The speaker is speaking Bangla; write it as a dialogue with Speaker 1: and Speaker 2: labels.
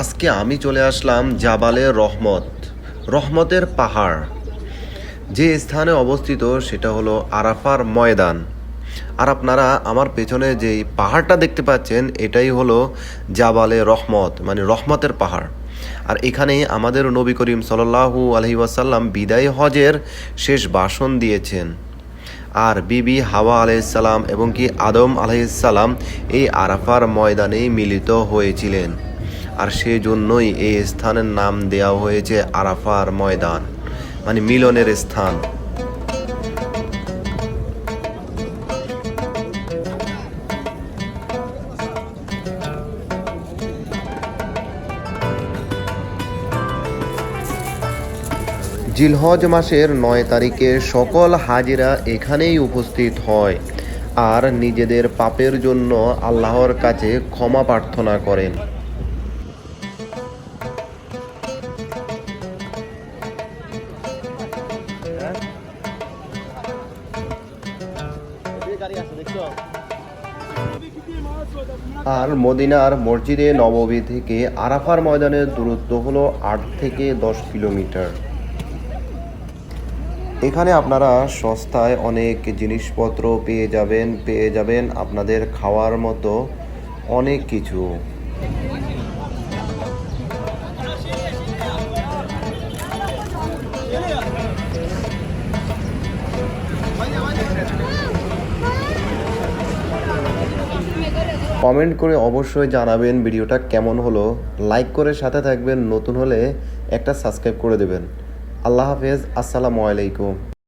Speaker 1: আজকে আমি চলে আসলাম জাবালে রহমত, রহমতের পাহাড়। যে স্থানে অবস্থিত সেটা হলো আরাফার ময়দান। আর আপনারা আমার পেছনে যেই পাহাড়টা দেখতে পাচ্ছেন, এটাই হলো জাবালে রহমত মানে রহমতের পাহাড়। আর এখানে আমাদের নবী করিম সাল্লাহু আলহি ওয়াসাল্লাম বিদায় হজের শেষ ভাষণ দিয়েছেন। আর বিবি হাওয়া আলাইসাল্লাম এবং কি আদম আলাইসাল্লাম এই আরাফার ময়দানেই মিলিত হয়েছিলেন। আর সেই জন্যই এই স্থানের নাম দেওয়া হয়েছে আরাফার ময়দান মানে মিলনের স্থান। জিলহজ মাসের নয় তারিখে সকল হাজিরা এখানেই উপস্থিত হয় আর নিজেদের পাপের জন্য আল্লাহর কাছে ক্ষমা প্রার্থনা করেন। আর মদিনার মসজিদে নববী থেকে আরাফার ময়দানের দূরত্ব হলো আট থেকে দশ কিলোমিটার। এখানে আপনারা সস্তায় অনেক জিনিসপত্র পেয়ে যাবেন পেয়ে যাবেন আপনাদের খাওয়ার মতো অনেক কিছু। কমেন্ট করে অবশ্যই জানাবেন ভিডিওটা কেমন হলো। লাইক করে সাথে থাকবেন, নতুন হলে একটা সাবস্ক্রাইব করে দেবেন। আল্লাহ হাফেজ, আসসালামু আলাইকুম।